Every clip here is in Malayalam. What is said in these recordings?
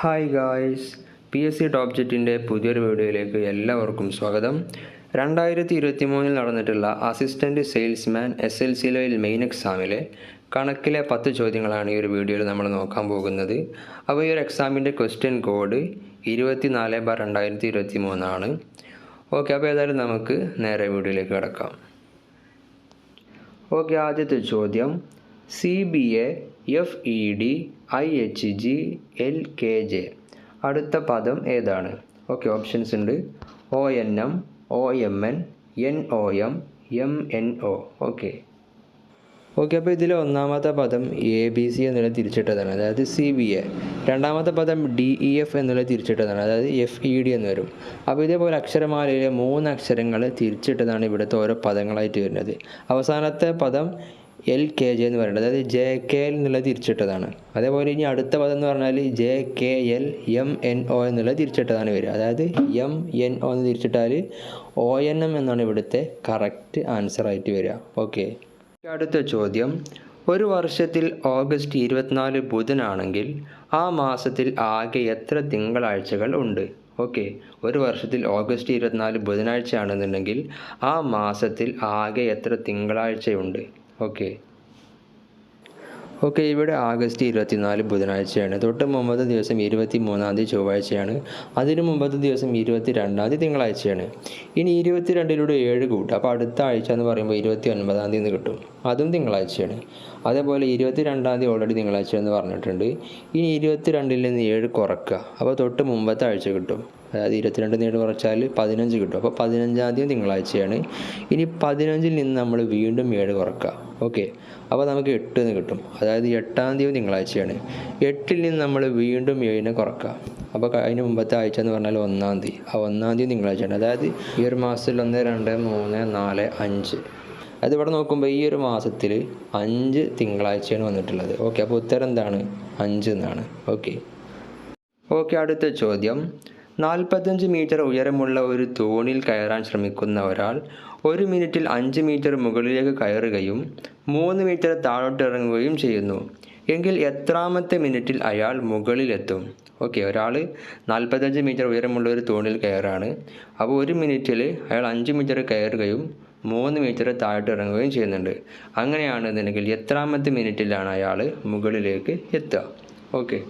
Hi guys P S C top ജെറ്റിന്റെ പുതിയൊരു വീഡിയോയിലേക്ക് എല്ലാവർക്കും സ്വാഗതം. രണ്ടായിരത്തി ഇരുപത്തി മൂന്നിൽ നടന്നിട്ടുള്ള assistant salesman S L C level main എക്സാമിലെ കണക്കിലെ പത്ത് ചോദ്യങ്ങളാണ് ഈ ഒരു വീഡിയോയിൽ നമ്മൾ നോക്കാൻ പോകുന്നത്. അപ്പോൾ ഈ ഒരു എക്സാമിന്റെ ക്വസ്റ്റ്യൻ കോഡ് ഇരുപത്തി നാല് ബാർ രണ്ടായിരത്തി ഇരുപത്തി മൂന്നാണ് ഓക്കെ അപ്പോൾ ഏതായാലും നമുക്ക് നേരെ വീഡിയോയിലേക്ക് കിടക്കാം. ഓക്കെ ആദ്യത്തെ ചോദ്യം. C B A F E D I H G L K J അടുത്ത പദം ഏതാണ്? ഓക്കെ ഓപ്ഷൻസ് ഉണ്ട്. O N M O M N N O M M N O okay okay അപ്പോൾ ഇതിലെ ഒന്നാമത്തെ പദം എ ബി സി എന്നുള്ള തിരിച്ചിട്ടതാണ്. അതായത് സി ബി എ രണ്ടാമത്തെ പദം ഡി ഇ എഫ് എന്നുള്ള തിരിച്ചിട്ടതാണ്. അതായത് എഫ് ഇ ഡി എന്ന് വരും. അപ്പോൾ ഇതേപോലെ അക്ഷരമാലയിലെ മൂന്ന് അക്ഷരങ്ങൾ തിരിച്ചിട്ടതാണ് ഇവിടുത്തെ ഓരോ പദങ്ങളായിട്ട് വരുന്നത്. അവസാനത്തെ പദം എൽ കെ ജെ എന്ന് പറയുന്നത്. അതായത് ജെ കെ എൽ എന്നുള്ളത് തിരിച്ചിട്ടതാണ്. അതേപോലെ ഇനി അടുത്ത പദം എന്ന് പറഞ്ഞാൽ J K L M N O എന്നുള്ളത് തിരിച്ചിട്ടതാണ് വരിക. അതായത് എം എൻ ഒ എന്ന് തിരിച്ചിട്ടാൽ ഒ എൻ എം എന്നാണ് ഇവിടുത്തെ കറക്റ്റ് ആൻസർ ആയിട്ട് വരിക. ഓക്കെ അടുത്ത ചോദ്യം. ഒരു വർഷത്തിൽ ഓഗസ്റ്റ് ഇരുപത്തിനാല് ബുധനാണെങ്കിൽ ആ മാസത്തിൽ ആകെ എത്ര തിങ്കളാഴ്ചകൾ ഉണ്ട്? ഓക്കെ ഒരു വർഷത്തിൽ ഓഗസ്റ്റ് ഇരുപത്തിനാല് ബുധനാഴ്ച ആണെന്നുണ്ടെങ്കിൽ ആ മാസത്തിൽ ആകെ എത്ര തിങ്കളാഴ്ചയുണ്ട്? ഓക്കെ. ഓക്കെ ഇവിടെ ആഗസ്റ്റ് ഇരുപത്തിനാല് ബുധനാഴ്ചയാണ്. തൊട്ട് മുമ്പത്തെ ദിവസം ഇരുപത്തി മൂന്നാം തീയതി ചൊവ്വാഴ്ചയാണ്. അതിന് മുമ്പത്തെ ദിവസം ഇരുപത്തി രണ്ടാം തീയതി തിങ്കളാഴ്ചയാണ്. ഇനി ഇരുപത്തി രണ്ടിലൂടെ ഏഴ് കൂട്ടും. അപ്പോൾ അടുത്ത ആഴ്ച എന്ന് പറയുമ്പോൾ ഇരുപത്തി ഒൻപതാം തീയതി കിട്ടും. അതും തിങ്കളാഴ്ചയാണ്. അതേപോലെ ഇരുപത്തി രണ്ടാം തീയതി ഓൾറെഡി തിങ്കളാഴ്ച എന്ന് പറഞ്ഞിട്ടുണ്ട്. ഇനി ഇരുപത്തി രണ്ടിൽ നിന്ന് ഏഴ് കുറക്കുക. അപ്പോൾ തൊട്ട് മുമ്പത്തെ ആഴ്ച കിട്ടും. അതായത് ഇരുപത്തിരണ്ട് നേട് കുറച്ചാൽ പതിനഞ്ച് കിട്ടും. അപ്പോൾ പതിനഞ്ചാം തീയതി തിങ്കളാഴ്ചയാണ്. ഇനി പതിനഞ്ചിൽ നിന്ന് നമ്മൾ വീണ്ടും ഏഴ് കുറക്കുക. ഓക്കെ? അപ്പോൾ നമുക്ക് എട്ട് എന്ന് കിട്ടും. അതായത് എട്ടാം തീയതി തിങ്കളാഴ്ചയാണ്. എട്ടിൽ നിന്ന് നമ്മൾ വീണ്ടും ഏഴിനെ കുറക്കുക. അപ്പോൾ അതിന് മുമ്പത്തെ ആഴ്ച എന്ന് പറഞ്ഞാൽ ഒന്നാം തീയതി. ആ ഒന്നാം തീയതി തിങ്കളാഴ്ചയാണ്. അതായത് ഈ ഒരു മാസത്തിൽ ഒന്ന് രണ്ട് മൂന്ന് നാല് അഞ്ച്. അത് ഇവിടെ നോക്കുമ്പോൾ ഈ ഒരു മാസത്തിൽ അഞ്ച് തിങ്കളാഴ്ചയാണ് വന്നിട്ടുള്ളത്. ഓക്കെ? അപ്പോൾ ഉത്തരം എന്താണ്? അഞ്ച് എന്നാണ്. ഓക്കെ? ഓക്കെ അടുത്ത ചോദ്യം. നാൽപ്പത്തഞ്ച് മീറ്റർ ഉയരമുള്ള ഒരു തൂണിൽ കയറാൻ ശ്രമിക്കുന്ന ഒരാൾ ഒരു മിനിറ്റിൽ അഞ്ച് മീറ്റർ മുകളിലേക്ക് കയറുകയും മൂന്ന് മീറ്റർ താഴോട്ട് ഇറങ്ങുകയും ചെയ്യുന്നു. എങ്കിൽ എത്രാമത്തെ മിനിറ്റിൽ അയാൾ മുകളിലെത്തും? ഓക്കെ ഒരാൾ നാൽപ്പത്തഞ്ച് മീറ്റർ ഉയരമുള്ള ഒരു തൂണിൽ കയറാണ്. അപ്പോൾ ഒരു മിനിറ്റിൽ അയാൾ അഞ്ച് മീറ്റർ കയറുകയും മൂന്ന് മീറ്റർ താഴോട്ട് ഇറങ്ങുകയും ചെയ്യുന്നുണ്ട് അങ്ങനെയാണെന്നുണ്ടെങ്കിൽ എത്രാമത്തെ മിനിറ്റിലാണ് അയാൾ മുകളിലേക്ക് എത്തുക. ഓക്കെ.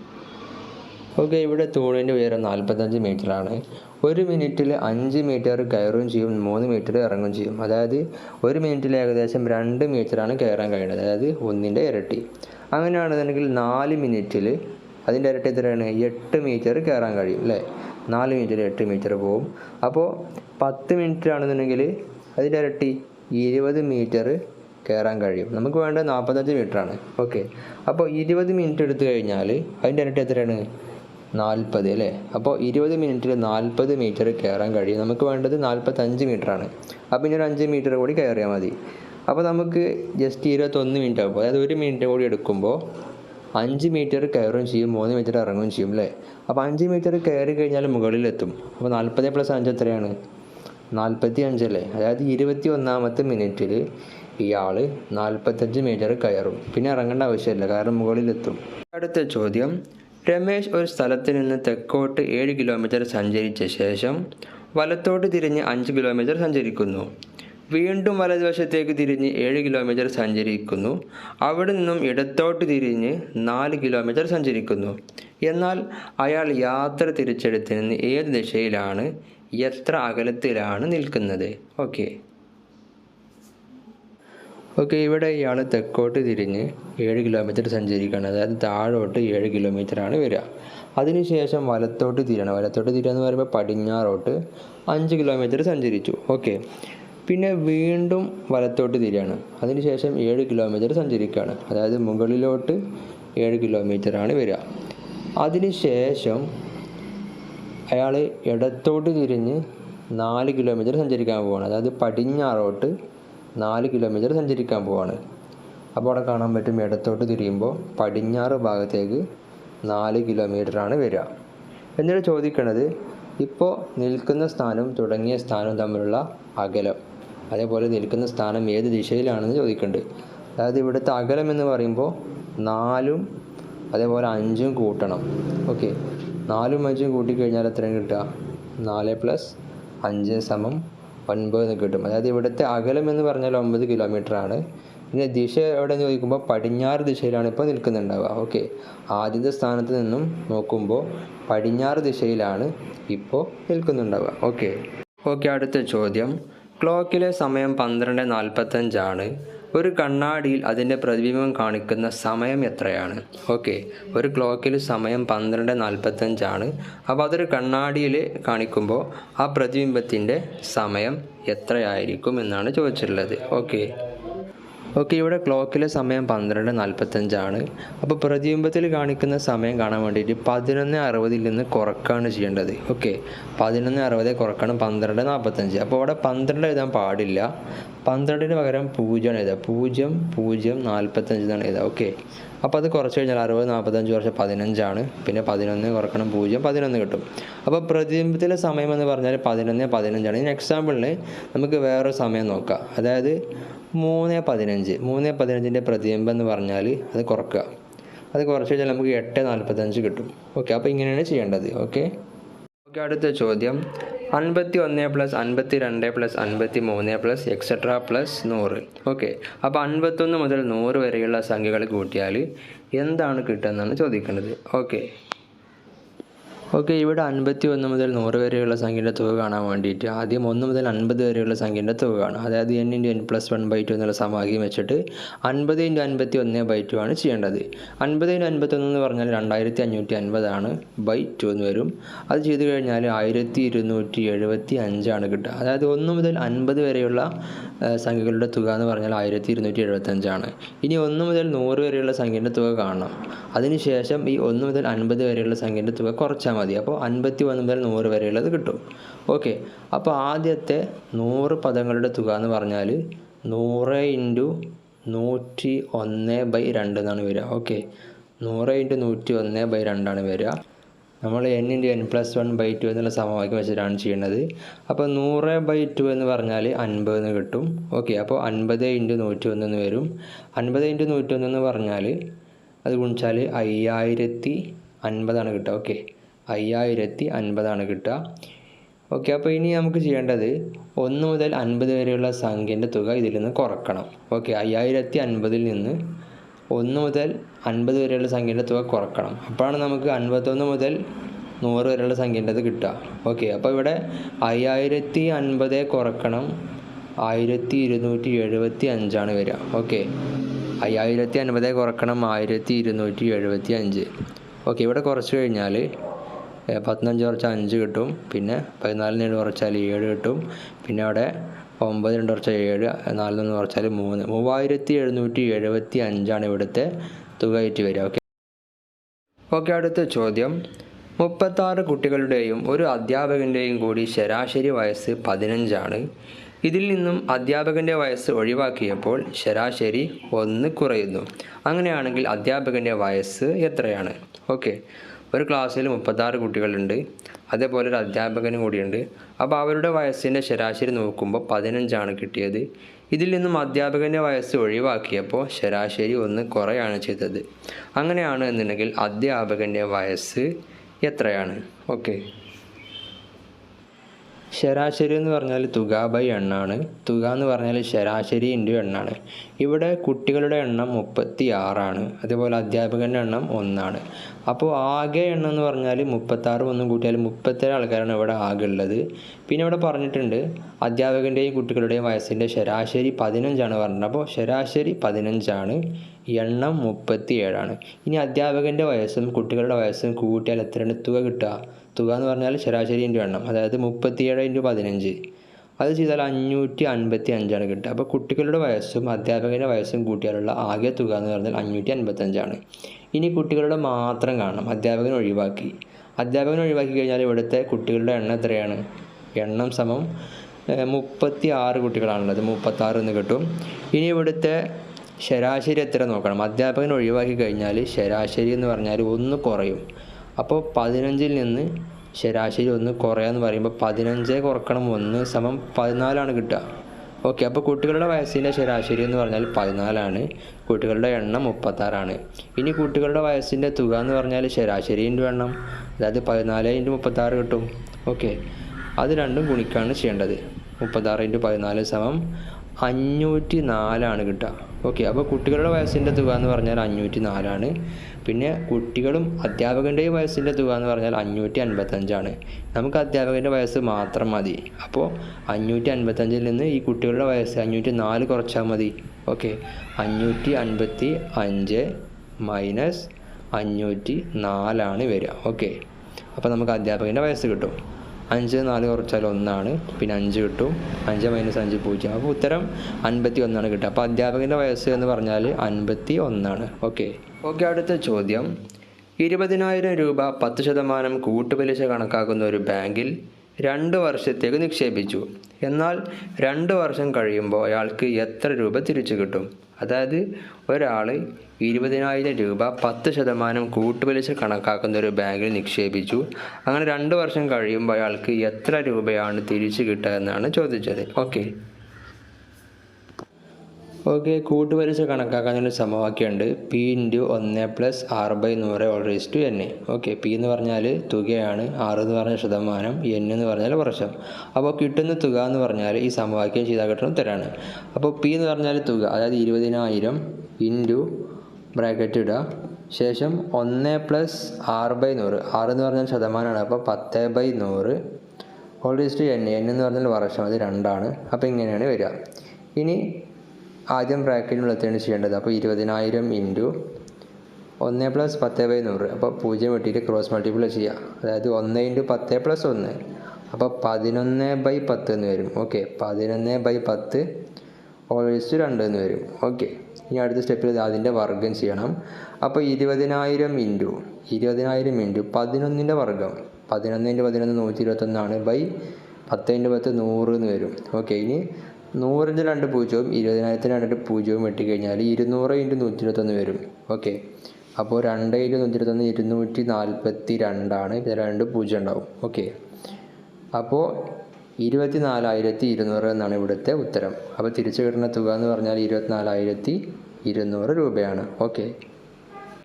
ഇവിടെ തൂണിന്റെ ഉയരം നാൽപ്പത്തഞ്ച് മീറ്ററാണ്. ഒരു മിനിറ്റിൽ അഞ്ച് മീറ്റർ കയറുകയും ചെയ്യും മൂന്ന് മീറ്റർ ഇറങ്ങുകയും ചെയ്യും. അതായത് ഒരു മിനിറ്റിൽ ഏകദേശം രണ്ട് മീറ്ററാണ് കയറാൻ കഴിയുന്നത്. അതായത് ഒന്നിന്റെ ഇരട്ടി. അങ്ങനെയാണെന്നുണ്ടെങ്കിൽ നാല് മിനിറ്റിൽ അതിന്റെ ഇരട്ടി എത്രയാണ്? എട്ട് മീറ്റർ കയറാൻ കഴിയും അല്ലേ? നാല് മിനിറ്റിൽ എട്ട് മീറ്റർ പോകും അപ്പോൾ പത്ത് മിനിറ്റ് ആണെന്നുണ്ടെങ്കിൽ അതിന്റെ ഇരട്ടി ഇരുപത് മീറ്റർ കയറാൻ കഴിയും. നമുക്ക് വേണ്ടത് നാൽപ്പത്തഞ്ച് മീറ്ററാണ്. ഓക്കെ. അപ്പോൾ ഇരുപത് മിനിറ്റ് എടുത്തു കഴിഞ്ഞാൽ അതിന്റെ ഇരട്ടി എത്രയാണ്? നാൽപ്പത് അല്ലേ? അപ്പോൾ ഇരുപത് മിനിറ്റിൽ നാൽപ്പത് മീറ്റർ കയറാൻ കഴിയും. നമുക്ക് വേണ്ടത് നാൽപ്പത്തഞ്ച് മീറ്ററാണ് അപ്പോൾ ഇനി ഒരു അഞ്ച് മീറ്റർ കൂടി കയറിയാൽ മതി. അപ്പോൾ നമുക്ക് ജസ്റ്റ് ഇരുപത്തൊന്ന് മിനിറ്റ് ആകുമ്പോൾ അതായത് ഒരു മിനിറ്റ് കൂടി എടുക്കുമ്പോൾ അഞ്ച് മീറ്റർ കയറുകയും ചെയ്യും മൂന്ന് മീറ്റർ ഇറങ്ങുകയും ചെയ്യും അല്ലേ? അപ്പോൾ അഞ്ച് മീറ്റർ കയറി കഴിഞ്ഞാൽ മുകളിലെത്തും. അപ്പോൾ നാൽപ്പത് പ്ലസ് അഞ്ച് എത്രയാണ്? നാൽപ്പത്തി അഞ്ചല്ലേ അതായത് ഇരുപത്തി ഒന്നാമത്തെ മിനിറ്റിൽ ഇയാൾ നാൽപ്പത്തഞ്ച് മീറ്റർ കയറും. പിന്നെ ഇറങ്ങേണ്ട ആവശ്യമില്ല കാരണം മുകളിലെത്തും. അടുത്ത ചോദ്യം. രമേശ് ഒരു സ്ഥലത്ത് നിന്ന് തെക്കോട്ട് ഏഴ് കിലോമീറ്റർ സഞ്ചരിച്ച ശേഷം വലത്തോട്ട് തിരിഞ്ഞ് അഞ്ച് കിലോമീറ്റർ സഞ്ചരിക്കുന്നു. വീണ്ടും വലതുവശത്തേക്ക് തിരിഞ്ഞ് ഏഴ് കിലോമീറ്റർ സഞ്ചരിക്കുന്നു. അവിടെ നിന്നും ഇടത്തോട്ട് തിരിഞ്ഞ് നാല് കിലോമീറ്റർ സഞ്ചരിക്കുന്നു. എന്നാൽ അയാൾ യാത്ര തിരിച്ചെടുത്തിരുന്ന് ഏത് ദിശയിലാണ്? എത്ര അകലത്തിലാണ് നിൽക്കുന്നത്? ഓക്കെ ഓക്കെ ഇവിടെ ഇയാൾ തെക്കോട്ട് തിരിഞ്ഞ് ഏഴ് കിലോമീറ്റർ സഞ്ചരിക്കണം അതായത് താഴോട്ട് ഏഴ് കിലോമീറ്ററാണ് വരിക. അതിനുശേഷം വലത്തോട്ട് തിരിയണം. വലത്തോട്ട് തിരിയുക എന്ന് പറയുമ്പോൾ പടിഞ്ഞാറോട്ട് അഞ്ച് കിലോമീറ്റർ സഞ്ചരിച്ചു. ഓക്കെ. പിന്നെ വീണ്ടും വലത്തോട്ട് തിരിയാണ്. അതിനുശേഷം ഏഴ് കിലോമീറ്റർ സഞ്ചരിക്കുകയാണ്. അതായത് മുകളിലോട്ട് ഏഴ് കിലോമീറ്ററാണ് വരിക. അതിനുശേഷം അയാൾ ഇടത്തോട്ട് തിരിഞ്ഞ് നാല് കിലോമീറ്റർ സഞ്ചരിക്കാൻ പോവാണ്. അതായത് പടിഞ്ഞാറോട്ട് നാല് കിലോമീറ്റർ സഞ്ചരിക്കാൻ പോവാണ്. അപ്പോൾ അവിടെ കാണാൻ പറ്റും ഇടത്തോട്ട് തിരിയുമ്പോൾ പടിഞ്ഞാറ് ഭാഗത്തേക്ക് നാല് കിലോമീറ്ററാണ് വരിക. എന്നിട്ട് ചോദിക്കണത് ഇപ്പോൾ നിൽക്കുന്ന സ്ഥാനം തുടങ്ങിയ സ്ഥാനവും തമ്മിലുള്ള അകലം. അതേപോലെ നിൽക്കുന്ന സ്ഥാനം ഏത് ദിശയിലാണെന്ന് ചോദിക്കുന്നുണ്ട് അതായത് ഇവിടുത്തെ അകലം എന്ന് പറയുമ്പോൾ നാലും അതേപോലെ അഞ്ചും കൂട്ടണം. ഓക്കെ. നാലും അഞ്ചും കൂട്ടിക്കഴിഞ്ഞാൽ എത്രയും കിട്ടുക? നാല് പ്ലസ് അഞ്ച് സമം ഒൻപത് എന്ന് കിട്ടും. അതായത് ഇവിടുത്തെ അകലം എന്ന് പറഞ്ഞാൽ ഒമ്പത് കിലോമീറ്റർ ആണ്. പിന്നെ ദിശ എവിടെ എന്ന് ചോദിക്കുമ്പോൾ പടിഞ്ഞാറ് ദിശയിലാണ് ഇപ്പോൾ നിൽക്കുന്നുണ്ടാവുക. ഓക്കെ ആദ്യത്തെ സ്ഥാനത്ത് നിന്നും നോക്കുമ്പോൾ പടിഞ്ഞാറ് ദിശയിലാണ് ഇപ്പോൾ നിൽക്കുന്നുണ്ടാവുക. ഓക്കെ ഓക്കെ അടുത്ത ചോദ്യം. ക്ലോക്കിലെ സമയം പന്ത്രണ്ട് നാൽപ്പത്തഞ്ചാണ്. ഒരു കണ്ണാടിയിൽ അതിന്റെ പ്രതിബിംബം കാണിക്കുന്ന സമയം എത്രയാണ്? ഓക്കെ ഒരു ക്ലോക്കിൽ സമയം പന്ത്രണ്ട് നാൽപ്പത്തഞ്ചാണ്. അപ്പോൾ അതൊരു കണ്ണാടിയിൽ കാണിക്കുമ്പോൾ ആ പ്രതിബിംബത്തിന്റെ സമയം എത്രയായിരിക്കും എന്നാണ് ചോദിച്ചിട്ടുള്ളത്. ഓക്കെ. ഓക്കെ ഇവിടെ ക്ലോക്കിലെ സമയം പന്ത്രണ്ട് നാൽപ്പത്തഞ്ചാണ് അപ്പോൾ പ്രതിബിംബത്തിൽ കാണിക്കുന്ന സമയം കാണാൻ വേണ്ടിയിട്ട് പതിനൊന്ന് അറുപതിൽ നിന്ന് കുറക്കാണ് ചെയ്യേണ്ടത്. ഓക്കെ പതിനൊന്ന് അറുപത് കുറക്കണം പന്ത്രണ്ട് നാൽപ്പത്തഞ്ച് അപ്പോൾ അവിടെ പന്ത്രണ്ട് എഴുതാൻ പാടില്ല. പന്ത്രണ്ടിന് പകരം പൂജ്യമാണ് എഴുതുക. പൂജ്യം പൂജ്യം നാൽപ്പത്തഞ്ച് എന്നാണ് എഴുതുക. ഓക്കെ അപ്പോൾ അത് കുറച്ച് കഴിഞ്ഞാൽ അറുപത് നാൽപ്പത്തഞ്ച് കുറച്ച് പതിനഞ്ചാണ്. പിന്നെ പതിനൊന്ന് കുറക്കണം പൂജ്യം പതിനൊന്ന് കിട്ടും. അപ്പോൾ പ്രതിബിംബത്തിലെ സമയം എന്ന് പറഞ്ഞാൽ പതിനൊന്ന് പതിനഞ്ചാണ്. ഇനി എക്സാമ്പിളിന് നമുക്ക് വേറൊരു സമയം നോക്കാം. അതായത് മൂന്ന് പതിനഞ്ച്. മൂന്ന് പതിനഞ്ചിന്റെ പ്രതിബിംബം എന്ന് പറഞ്ഞാൽ അത് കുറക്കുക. അത് കുറച്ച് കഴിഞ്ഞാൽ നമുക്ക് എട്ട് നാൽപ്പത്തഞ്ച് കിട്ടും. ഓക്കെ അപ്പോൾ ഇങ്ങനെയാണ് ചെയ്യേണ്ടത്. ഓക്കെ? ഓക്കെ അടുത്ത ചോദ്യം. അൻപത്തി ഒന്ന് പ്ലസ് അൻപത്തി രണ്ട് പ്ലസ് അൻപത്തി മൂന്ന് പ്ലസ് എക്സെട്ര പ്ലസ് നൂറ്. ഓക്കെ അപ്പോൾ അൻപത്തൊന്ന് മുതൽ നൂറ് വരെയുള്ള സംഖ്യകൾ കൂട്ടിയാൽ എന്താണ് കിട്ടുന്നതെന്നാണ് ചോദിക്കേണ്ടത്. ഓക്കെ ഓക്കെ ഇവിടെ അൻപത്തി ഒന്ന് മുതൽ നൂറ് വരെയുള്ള സംഖ്യയുടെ തുക കാണാൻ വേണ്ടിയിട്ട് ആദ്യം ഒന്ന് മുതൽ അൻപത് വരെയുള്ള സംഖ്യയുടെ തുക കാണാം. അതായത് N into N plus one by two എന്നുള്ള സമവാക്യം വെച്ചിട്ട് അൻപത് ഇന്റു അൻപത്തി ഒന്ന് ബൈ ടു ആണ് ചെയ്യേണ്ടത്. അൻപത് ഇന്റു അൻപത്തൊന്ന് എന്ന് പറഞ്ഞാൽ രണ്ടായിരത്തി അഞ്ഞൂറ്റി അൻപതാണ് ബൈ ടു എന്ന് വരും. അത് ചെയ്ത് കഴിഞ്ഞാൽ ആയിരത്തി ഇരുന്നൂറ്റി എഴുപത്തി അഞ്ചാണ് കിട്ടുക. അതായത് ഒന്ന് മുതൽ അൻപത് വരെയുള്ള സംഖ്യകളുടെ തുക എന്ന് പറഞ്ഞാൽ ആയിരത്തി ഇരുന്നൂറ്റി എഴുപത്തഞ്ചാണ് ഇനി ഒന്ന് മുതൽ നൂറ് വരെയുള്ള സംഖ്യയുടെ തുക കാണണം. അതിനുശേഷം ഈ ഒന്ന് മുതൽ അൻപത് വരെയുള്ള സംഖ്യയുടെ തുക കുറച്ചാൽ മതി. അപ്പോൾ അൻപത്തി ഒന്ന് മുതൽ നൂറ് വരെയുള്ളത് കിട്ടും. ഓക്കെ. അപ്പോൾ ആദ്യത്തെ നൂറ് പദങ്ങളുടെ തുക എന്ന് പറഞ്ഞാൽ നൂറ് ഇന്റു നൂറ്റി ഒന്ന് ബൈ രണ്ട് എന്നാണ് വരിക. ഓക്കെ. നൂറ് ഇന്റു നൂറ്റി ഒന്ന് ബൈ രണ്ടാണ് വരിക. നമ്മൾ N into N plus one by two എന്നുള്ള സമവാക്യം വെച്ചിട്ടാണ് ചെയ്യുന്നത്. അപ്പോൾ നൂറ് ബൈ ടു എന്ന് പറഞ്ഞാൽ അൻപത് എന്ന് കിട്ടും. ഓക്കെ. അപ്പോൾ അൻപത് ഇന്റു നൂറ്റി ഒന്ന് എന്ന് വരും. അൻപത് ഇന്റു നൂറ്റി ഒന്ന് എന്ന് പറഞ്ഞാൽ അത് ഗുണിച്ചാൽ അയ്യായിരത്തി അൻപതാണ് കിട്ടുക. ഓക്കെ. അയ്യായിരത്തി അൻപതാണ് കിട്ടുക. ഓക്കെ അപ്പോൾ ഇനി നമുക്ക് ചെയ്യേണ്ടത് ഒന്ന് മുതൽ അൻപത് വരെയുള്ള സംഖ്യന്റെ തുക ഇതിൽ നിന്ന് കുറക്കണം. ഓക്കെ അയ്യായിരത്തി അൻപതിൽ നിന്ന് ഒന്ന് മുതൽ അൻപത് വരെയുള്ള സംഖ്യന്റെ തുക കുറക്കണം. അപ്പോഴാണ് നമുക്ക് അൻപത്തൊന്ന് മുതൽ നൂറ് വരെയുള്ള സംഖ്യന്റെത് കിട്ടുക. ഓക്കെ അപ്പോൾ ഇവിടെ അയ്യായിരത്തി അൻപത് കുറക്കണം ആയിരത്തി ഇരുന്നൂറ്റി എഴുപത്തി അഞ്ചാണ് വരിക. ഓക്കെ അയ്യായിരത്തി അൻപത് കുറക്കണം ആയിരത്തി ഇരുന്നൂറ്റി എഴുപത്തി അഞ്ച് ഓക്കെ ഇവിടെ കുറച്ച് കഴിഞ്ഞാൽ പതിനഞ്ച് കുറച്ചാൽ അഞ്ച് കിട്ടും. പിന്നെ പതിനാലിന് ഏഴ് കുറച്ചാൽ ഏഴ് കിട്ടും. പിന്നെ അവിടെ ഒമ്പത് രണ്ട് കുറച്ചാൽ ഏഴ് നാലിനൊന്ന് കുറച്ചാൽ മൂന്ന്. മൂവായിരത്തി എഴുന്നൂറ്റി എഴുപത്തി അഞ്ചാണ് ഇവിടുത്തെ തുക ആയിട്ട് വരിക. ഓക്കെ. ഓക്കെ അടുത്ത ചോദ്യം. മുപ്പത്താറ് കുട്ടികളുടെയും ഒരു അധ്യാപകന്റെയും കൂടി ശരാശരി വയസ്സ് പതിനഞ്ചാണ്. ഇതിൽ നിന്നും അധ്യാപകന്റെ വയസ്സ് ഒഴിവാക്കിയപ്പോൾ ശരാശരി ഒന്ന് കുറയുന്നു. അങ്ങനെയാണെങ്കിൽ അധ്യാപകന്റെ വയസ്സ് എത്രയാണ്? ഓക്കെ. ഒരു ക്ലാസ്സിൽ മുപ്പത്താറ് കുട്ടികളുണ്ട്. അതേപോലെ ഒരു അധ്യാപകനും കൂടിയുണ്ട്. അപ്പോൾ അവരുടെ വയസ്സിന്റെ ശരാശരി നോക്കുമ്പോൾ പതിനഞ്ചാണ് കിട്ടിയത്. ഇതിൽ നിന്നും അധ്യാപകന്റെ വയസ്സ് ഒഴിവാക്കിയപ്പോൾ ശരാശരി ഒന്ന് കുറയാണ് ചെയ്തത്. അങ്ങനെയാണ് എന്നുണ്ടെങ്കിൽ അധ്യാപകന്റെ വയസ്സ് എത്രയാണ്? ഓക്കെ. ശരാശരി എന്ന് പറഞ്ഞാൽ തുക ബൈ എണ്ണാണ്. തുക എന്ന് പറഞ്ഞാൽ ശരാശരി ഇന്റു എണ്ണാണ്. ഇവിടെ കുട്ടികളുടെ എണ്ണം മുപ്പത്തി ആറാണ് അതേപോലെ അധ്യാപകന്റെ എണ്ണം ഒന്നാണ്. അപ്പോൾ ആകെ എണ്ണം എന്ന് പറഞ്ഞാൽ മുപ്പത്താറ് ഒന്നും കൂട്ടിയാൽ മുപ്പത്തേഴ് ആൾക്കാരാണ് ഇവിടെ ആകെ ഉള്ളത്. പിന്നെ ഇവിടെ പറഞ്ഞിട്ടുണ്ട് അധ്യാപകന്റെയും കുട്ടികളുടെയും വയസ്സിന്റെ ശരാശരി പതിനഞ്ചാണ് പറഞ്ഞത്. അപ്പോൾ ശരാശരി പതിനഞ്ചാണ്. എണ്ണം മുപ്പത്തി ഏഴാണ് ഇനി അധ്യാപകന്റെ വയസ്സും കുട്ടികളുടെ വയസ്സും കൂട്ടിയാൽ എത്രയാണ്? തുക കിട്ടുക. തുക എന്ന് പറഞ്ഞാൽ ശരാശരി ഇന്റു എണ്ണം അതായത് മുപ്പത്തിയേഴ് ഇന്റു പതിനഞ്ച്. അത് ചെയ്താൽ അഞ്ഞൂറ്റി അൻപത്തി അഞ്ചാണ് കിട്ടുക. അപ്പോൾ കുട്ടികളുടെ വയസ്സും അധ്യാപകന്റെ വയസ്സും കൂട്ടിയാലുള്ള ആകെ തുക എന്ന് പറഞ്ഞാൽ അഞ്ഞൂറ്റി അൻപത്തഞ്ചാണ് ഇനി കുട്ടികളുടെ മാത്രം കാണണം അധ്യാപകൻ ഒഴിവാക്കി. അധ്യാപകൻ ഒഴിവാക്കി കഴിഞ്ഞാൽ ഇവിടുത്തെ കുട്ടികളുടെ എണ്ണം എത്രയാണ്? എണ്ണം സമം മുപ്പത്തി ആറ് കുട്ടികളാണുള്ളത് മുപ്പത്താറ് എന്ന് കിട്ടും. ഇനി ഇവിടുത്തെ ശരാശരി എത്ര നോക്കണം? അധ്യാപകൻ ഒഴിവാക്കി കഴിഞ്ഞാൽ ശരാശരി എന്ന് പറഞ്ഞാൽ ഒന്ന് കുറയും. അപ്പോൾ പതിനഞ്ചിൽ നിന്ന് ശരാശരി ഒന്ന് കുറയാന്ന് പറയുമ്പോൾ പതിനഞ്ച് കുറക്കണം ഒന്ന് സമം പതിനാലാണ് കിട്ടുക. ഓക്കെ അപ്പോൾ കുട്ടികളുടെ വയസ്സിന്റെ ശരാശരി എന്ന് പറഞ്ഞാൽ പതിനാലാണ് കുട്ടികളുടെ എണ്ണം മുപ്പത്താറാണ്. ഇനി കുട്ടികളുടെ വയസ്സിന്റെ തുക എന്ന് പറഞ്ഞാൽ ശരാശരി ഇന്റു എണ്ണം അതായത് പതിനാല് ഇന്റു മുപ്പത്താറ് കിട്ടും. ഓക്കെ അത് രണ്ടും ഗുണിക്കാണ് ചെയ്യേണ്ടത്. മുപ്പത്താറ് ഇന്റു പതിനാല് സമം അഞ്ഞൂറ്റി നാലാണ് കിട്ടുക. ഓക്കെ അപ്പോൾ കുട്ടികളുടെ വയസ്സിന്റെ തുക എന്ന് പറഞ്ഞാൽ അഞ്ഞൂറ്റി നാലാണ് പിന്നെ കുട്ടികളും അധ്യാപകന്റെയും വയസ്സിന്റെ തുക എന്ന് പറഞ്ഞാൽ അഞ്ഞൂറ്റി അൻപത്തഞ്ചാണ് നമുക്ക് അധ്യാപകന്റെ വയസ്സ് മാത്രം മതി. അപ്പോൾ അഞ്ഞൂറ്റി അൻപത്തഞ്ചിൽ നിന്ന് ഈ കുട്ടികളുടെ വയസ്സ് അഞ്ഞൂറ്റി നാല് കുറച്ചാൽ മതി. ഓക്കെ. അഞ്ഞൂറ്റി അൻപത്തി അഞ്ച് മൈനസ് അഞ്ഞൂറ്റി നാലാണ് വരിക. ഓക്കെ. അപ്പോൾ നമുക്ക് അധ്യാപകന്റെ വയസ്സ് കിട്ടും. അഞ്ച് നാല് കുറച്ചാൽ ഒന്നാണ്. പിന്നെ അഞ്ച് കിട്ടും. അഞ്ച് മൈനസ് അഞ്ച് പൂജ്യം. അപ്പോൾ ഉത്തരം അൻപത്തി ഒന്നാണ് കിട്ടുക. അപ്പോൾ അധ്യാപകന്റെ വയസ്സ് എന്ന് പറഞ്ഞാൽ അൻപത്തി ഒന്നാണ് ഓക്കെ. ഓക്കെ അടുത്ത ചോദ്യം. ഇരുപതിനായിരം രൂപ പത്ത് ശതമാനം കൂട്ടുപലിശ കണക്കാക്കുന്ന ഒരു ബാങ്കിൽ രണ്ട് വർഷത്തേക്ക് നിക്ഷേപിച്ചു. എന്നാൽ രണ്ട് വർഷം കഴിയുമ്പോൾ അയാൾക്ക് എത്ര രൂപ തിരിച്ചു കിട്ടും? അതായത് ഒരാൾ ഇരുപതിനായിരം രൂപ പത്ത് ശതമാനം കൂട്ടുപലിശ കണക്കാക്കുന്ന ഒരു ബാങ്കിൽ നിക്ഷേപിച്ചു. അങ്ങനെ രണ്ട് വർഷം കഴിയുമ്പോൾ അയാൾക്ക് എത്ര രൂപയാണ് തിരിച്ചു കിട്ടുക എന്നാണ് ചോദിച്ചത്. ഓക്കെ. ഓക്കെ കണക്കാക്കാൻ ഒരു സമവാക്യമുണ്ട്. പി ഇന്റു ഒന്ന് പ്ലസ് ആറ് ബൈ നൂറ് whole raise to N okay P എന്ന് പറഞ്ഞാൽ തുകയാണ്. ആറ് എന്ന് പറഞ്ഞാൽ ശതമാനം. എൻ എന്ന് പറഞ്ഞാൽ വർഷം. അപ്പോൾ കിട്ടുന്ന തുക എന്ന് പറഞ്ഞാൽ ഈ സമവാക്യം ചെയ്താൽ കിട്ടുന്ന തരാണ് അപ്പോൾ പി എന്ന് പറഞ്ഞാൽ തുക അതായത് ഇരുപതിനായിരം ഇന്റു ബ്രാക്കറ്റ് ഇടുക. ശേഷം ഒന്ന് പ്ലസ് ആറ് ബൈ നൂറ്. ആറ് എന്ന് പറഞ്ഞാൽ ശതമാനമാണ്. അപ്പോൾ പത്ത് ബൈ നൂറ് ഓൾറേസ് ടു എൻ എൻ എന്ന് പറഞ്ഞാൽ വർഷം. അത് രണ്ടാണ്. അപ്പോൾ ഇങ്ങനെയാണ് വരിക. ഇനി ആദ്യം ബ്രാക്കറ്റിനുള്ളതാണ് ചെയ്യേണ്ടത്. അപ്പോൾ ഇരുപതിനായിരം ഇന്റു ഒന്ന് പ്ലസ് പത്ത് ബൈ നൂറ്. അപ്പോൾ പൂജ്യം വെട്ടിയിട്ട് ക്രോസ് മൾട്ടിപ്ലൈ ചെയ്യുക. അതായത് ഒന്ന് ഇന്റു പത്ത് പ്ലസ് ഒന്ന്. അപ്പോൾ പതിനൊന്ന് ബൈ പത്ത് എന്ന് വരും. ഓക്കെ പതിനൊന്ന് ബൈ പത്ത് ഓൾവേസ് രണ്ട് എന്ന് വരും. ഓക്കെ ഇനി അടുത്ത സ്റ്റെപ്പിൽ അതിന്റെ വർഗം ചെയ്യണം. അപ്പോൾ ഇരുപതിനായിരം ഇന്റു ഇരുപതിനായിരം ഇന്റു പതിനൊന്നിന്റെ വർഗം പതിനൊന്ന് ഇന്റു പതിനൊന്ന് നൂറ്റി ഇരുപത്തൊന്നാണ് ബൈ പത്ത് ഇന്റു പത്ത് നൂറ് എന്ന് വരും. ഓക്കെ ഇനി നൂറിന്റെ രണ്ട് പൂജ്യവും ഇരുപതിനായിരത്തിന് രണ്ട് പൂജ്യവും വെട്ടിക്കഴിഞ്ഞാൽ ഇരുന്നൂറ് ഇന്റു നൂറ്റി ഇരുപത്തൊന്ന് വരും. ഓക്കെ. അപ്പോൾ രണ്ട് ഇന്റു നൂറ്റി ഇരുപത്തൊന്ന് ഇരുന്നൂറ്റി നാൽപ്പത്തി രണ്ടാണ് രണ്ട് പൂജ്യം ഉണ്ടാവും. ഓക്കെ. അപ്പോൾ ഇരുപത്തി നാലായിരത്തി ഇരുന്നൂറ് എന്നാണ് ഇവിടുത്തെ ഉത്തരം. അപ്പോൾ തിരിച്ചു കിട്ടുന്ന തുക എന്ന് പറഞ്ഞാൽ ഇരുപത്തിനാലായിരത്തി ഇരുന്നൂറ് രൂപയാണ്. ഓക്കെ.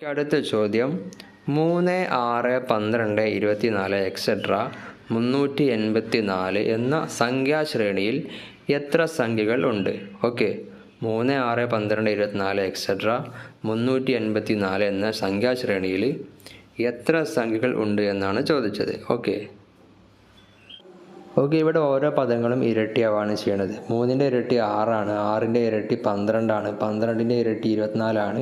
അടുത്ത ചോദ്യം. മൂന്ന് ആറ് പന്ത്രണ്ട് ഇരുപത്തിനാല് എക്സെട്ര മുന്നൂറ്റി എൺപത്തി നാല് എന്ന സംഖ്യാശ്രേണിയിൽ എത്ര സംഖ്യകൾ ഉണ്ട്? ഓക്കെ. മൂന്ന് ആറ് പന്ത്രണ്ട് ഇരുപത്തിനാല് എക്സെട്ര മുന്നൂറ്റി എൺപത്തി നാല് എന്ന സംഖ്യാശ്രേണിയിൽ എത്ര സംഖ്യകൾ ഉണ്ട് എന്നാണ് ചോദിച്ചത്. ഓക്കെ. ഓക്കെ ഇവിടെ ഓരോ പദങ്ങളും ഇരട്ടിയാവാണ് ചെയ്യണത്. മൂന്നിന്റെ ഇരട്ടി ആറാണ് ആറിന്റെ ഇരട്ടി പന്ത്രണ്ടാണ് പന്ത്രണ്ടിന്റെ ഇരട്ടി ഇരുപത്തിനാലാണ്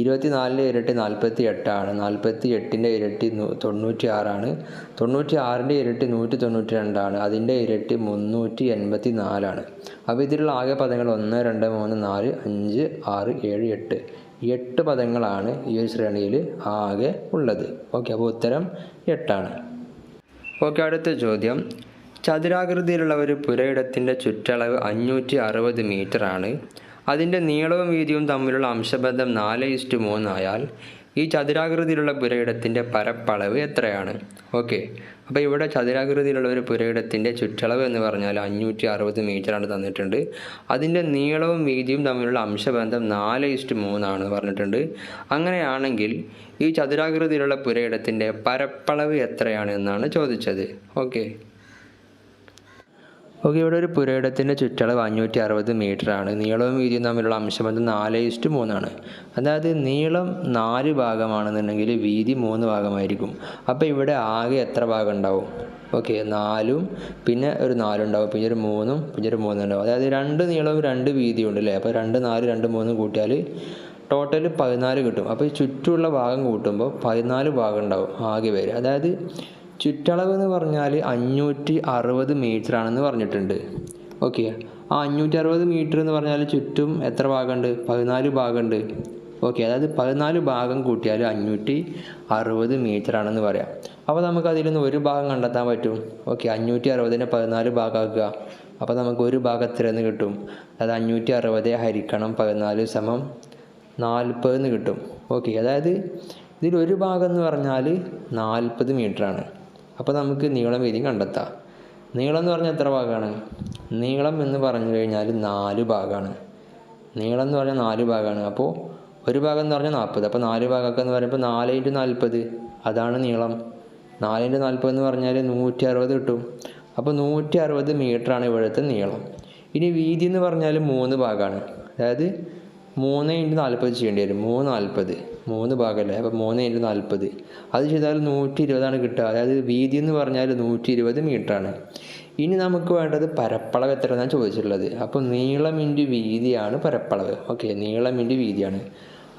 ഇരുപത്തിനാലിന്റെ ഇരട്ടി നാൽപ്പത്തി എട്ടാണ് നാൽപ്പത്തി എട്ടിന്റെ ഇരട്ടി തൊണ്ണൂറ്റി ആറാണ് തൊണ്ണൂറ്റി ആറിന്റെ ഇരട്ടി നൂറ്റി തൊണ്ണൂറ്റി രണ്ടാണ് അതിന്റെ ഇരട്ടി മുന്നൂറ്റി എൺപത്തി നാലാണ് അപ്പോൾ ഇതിലുള്ള ആകെ പദങ്ങൾ ഒന്ന് രണ്ട് മൂന്ന് നാല് അഞ്ച് ആറ് ഏഴ് എട്ട്. എട്ട് പദങ്ങളാണ് ഈ ഒരു ശ്രേണിയിൽ ആകെ ഉള്ളത്. ഓക്കെ അപ്പോൾ ഉത്തരം എട്ടാണ്. ഓക്കെ അടുത്ത ചോദ്യം. ചതുരാകൃതിയിലുള്ള ഒരു പുരയിടത്തിന്റെ ചുറ്റളവ് അഞ്ഞൂറ്റി അറുപത് ആണ്. അതിന്റെ നീളവും വീതിയും തമ്മിലുള്ള അംശബന്ധം നാല് ഇസ്റ്റു മൂന്നായാൽ ഈ ചതുരാകൃതിയിലുള്ള പുരയിടത്തിന്റെ പരപ്പളവ് എത്രയാണ്? ഓക്കെ. അപ്പോൾ ഇവിടെ ചതുരാകൃതിയിലുള്ള ഒരു പുരയിടത്തിന്റെ ചുറ്റളവ് എന്ന് പറഞ്ഞാൽ അഞ്ഞൂറ്റി അറുപത് ആണ് തന്നിട്ടുണ്ട്. അതിന്റെ നീളവും വീതിയും തമ്മിലുള്ള അംശബന്ധം നാല് ഇസ്റ്റ് മൂന്നാണ് പറഞ്ഞിട്ടുണ്ട്. അങ്ങനെയാണെങ്കിൽ ഈ ചതുരാകൃതിയിലുള്ള പുരയിടത്തിന്റെ പരപ്പളവ് എത്രയാണ് എന്നാണ് ചോദിച്ചത്. ഓക്കെ. ഓക്കെ ഇവിടെ ഒരു പുരയിടത്തിന്റെ ചുറ്റളവ് അഞ്ഞൂറ്റി അറുപത് ആണ് നീളവും വീതിയും തമ്മിലുള്ള അംശബന്ധം നാല് ഇഷ്ടു മൂന്നാണ്. അതായത് നീളം നാല് ഭാഗമാണെന്നുണ്ടെങ്കിൽ വീതി മൂന്ന് ഭാഗമായിരിക്കും. അപ്പോൾ ഇവിടെ ആകെ എത്ര ഭാഗം ഉണ്ടാവും? ഓക്കെ നാലും പിന്നെ ഒരു നാലുണ്ടാവും പിന്നെ ഒരു മൂന്നും പിന്നെ ഒരു മൂന്നും ഉണ്ടാവും. അതായത് രണ്ട് നീളവും രണ്ട് വീതിയും ഉണ്ട് അല്ലേ? അപ്പോൾ രണ്ട് നാല് രണ്ട് മൂന്നും കൂട്ടിയാൽ ടോട്ടൽ പതിനാല് കിട്ടും. അപ്പോൾ ചുറ്റുമുള്ള ഭാഗം കൂട്ടുമ്പോൾ പതിനാല് ഭാഗം ഉണ്ടാവും ആകെ പേര് അതായത് ചുറ്റളവ് എന്ന് പറഞ്ഞാൽ അഞ്ഞൂറ്റി അറുപത് മീറ്റർ ആണെന്ന് പറഞ്ഞിട്ടുണ്ട്. ഓക്കെ. ആ അഞ്ഞൂറ്റി അറുപത് മീറ്റർ എന്ന് പറഞ്ഞാൽ ചുറ്റും എത്ര ഭാഗമുണ്ട്? പതിനാല് ഭാഗമുണ്ട്. ഓക്കെ. അതായത് പതിനാല് ഭാഗം കൂട്ടിയാൽ അഞ്ഞൂറ്റി അറുപത് മീറ്റർ ആണെന്ന് പറയാം. അപ്പോൾ നമുക്ക് അതിൽ നിന്ന് ഒരു ഭാഗം കണ്ടെത്താൻ പറ്റും. ഓക്കെ. അഞ്ഞൂറ്റി അറുപതിനെ പതിനാല് ഭാഗമാക്കുക. അപ്പോൾ നമുക്ക് ഒരു ഭാഗം എന്ന് കിട്ടും? അതായത് അഞ്ഞൂറ്റി അറുപത് ഹരിക്കണം പതിനാല് സമം നാൽപ്പത് എന്ന് കിട്ടും. ഓക്കെ. അതായത് ഇതിൽ ഒരു ഭാഗം എന്ന് പറഞ്ഞാൽ നാൽപ്പത് ആണ് അപ്പോൾ നമുക്ക് നീളം വീതി കണ്ടെത്താം. നീളം എന്ന് പറഞ്ഞാൽ എത്ര ഭാഗമാണ്? നീളം എന്ന് പറഞ്ഞു കഴിഞ്ഞാൽ നാല് ഭാഗമാണ്. നീളം എന്ന് പറഞ്ഞാൽ നാല് ഭാഗമാണ്. അപ്പോൾ ഒരു ഭാഗം എന്ന് പറഞ്ഞാൽ നാൽപ്പത്. അപ്പോൾ നാല് ഭാഗമൊക്കെ എന്ന് പറയുമ്പോൾ നാല് ഇന്റു നാൽപ്പത് അതാണ് നീളം. നാല് ഇന്റു നാൽപ്പത് എന്ന് പറഞ്ഞാൽ നൂറ്റി അറുപത് കിട്ടും. അപ്പോൾ നൂറ്റി അറുപത് മീറ്ററാണ് ഇവിടുത്തെ നീളം. ഇനി വീതി എന്ന് പറഞ്ഞാൽ മൂന്ന് ഭാഗമാണ്. അതായത് മൂന്ന് ഇന്റു നാൽപ്പത് ചെയ്യേണ്ടി വരും. മൂന്ന് നാൽപ്പത്. മൂന്ന് ഭാഗമല്ലേ? അപ്പോൾ മൂന്ന് ഇന്റു നാൽപ്പത്. അത് ചെയ്താൽ നൂറ്റി ഇരുപതാണ് കിട്ടുക. അതായത് വീതി എന്ന് പറഞ്ഞാൽ നൂറ്റി ഇരുപത് മീറ്ററാണ്. ഇനി നമുക്ക് വേണ്ടത് പരപ്പളവ് എത്ര എന്നാണ് ചോദിച്ചിട്ടുള്ളത്. അപ്പോൾ നീളം ഇന്റു വീതിയാണ് പരപ്പളവ്. ഓക്കെ നീളം ഇന്റു വീതിയാണ്.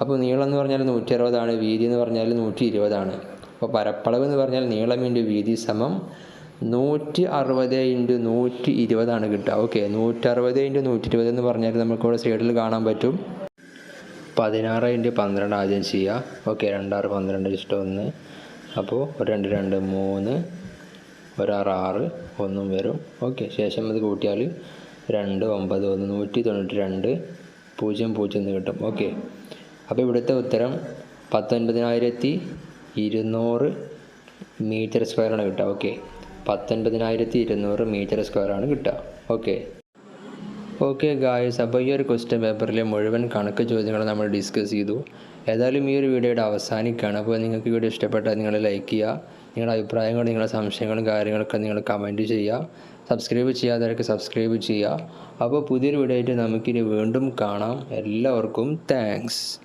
അപ്പോൾ നീളം എന്ന് പറഞ്ഞാൽ നൂറ്റി അറുപതാണ് വീതി എന്ന് പറഞ്ഞാൽ നൂറ്റി ഇരുപതാണ് അപ്പോൾ പരപ്പളവ് എന്ന് പറഞ്ഞാൽ നീളം ഇന്റു വീതി സമം നൂറ്റി അറുപത് ഇന്റു നൂറ്റി ഇരുപതാണ് കിട്ടുക. ഓക്കെ നൂറ്റി അറുപത് ഇന്റു നൂറ്റി ഇരുപത് എന്ന് പറഞ്ഞാൽ നമുക്കിവിടെ സൈഡിൽ കാണാൻ പറ്റും. പതിനാറ് ഇന്റു പന്ത്രണ്ട് ആദ്യം ചെയ്യുക ഓക്കെ രണ്ടാറ് പന്ത്രണ്ട് ഇഷ്ടം ഒന്ന്. അപ്പോൾ ഒരു രണ്ട് രണ്ട് മൂന്ന്. ഒരാറ് ആറ് ഒന്നും വരും. ഓക്കെ ശേഷം അത് കൂട്ടിയാൽ രണ്ട് ഒമ്പത് ഒന്ന് നൂറ്റി തൊണ്ണൂറ്റി രണ്ട് പൂജ്യം പൂജ്യം എന്ന് കിട്ടും. ഓക്കെ. അപ്പോൾ ഇവിടുത്തെ ഉത്തരം പത്തൊൻപതിനായിരത്തി ഇരുന്നൂറ് മീറ്റർ സ്ക്വയറാണ് കിട്ടുക. ഓക്കെ. പത്തൊൻപതിനായിരത്തി ഇരുന്നൂറ് മീറ്റർ സ്ക്വയറാണ് കിട്ടുക. ഓക്കെ. ഓക്കെ ഗായ്സ് അപ്പോൾ ഈ ഒരു ക്വസ്റ്റ്യൻ പേപ്പറിലെ മുഴുവൻ കണക്ക് ചോദ്യങ്ങൾ നമ്മൾ ഡിസ്കസ് ചെയ്തു. ഏതായാലും ഈ ഒരു വീഡിയോയുടെ അവസാനിക്കുകയാണ്. അപ്പോൾ നിങ്ങൾക്ക് വീഡിയോ ഇഷ്ടപ്പെട്ടാൽ നിങ്ങൾ ലൈക്ക് ചെയ്യുക. നിങ്ങളുടെ അഭിപ്രായങ്ങളും നിങ്ങളുടെ സംശയങ്ങളും കാര്യങ്ങളൊക്കെ നിങ്ങൾ കമന്റ് ചെയ്യുക. സബ്സ്ക്രൈബ് ചെയ്യാത്തവരൊക്കെ സബ്സ്ക്രൈബ് ചെയ്യുക. അപ്പോൾ പുതിയൊരു വീഡിയോ ആയിട്ട് നമുക്കിനി വീണ്ടും കാണാം. എല്ലാവർക്കും താങ്ക്സ്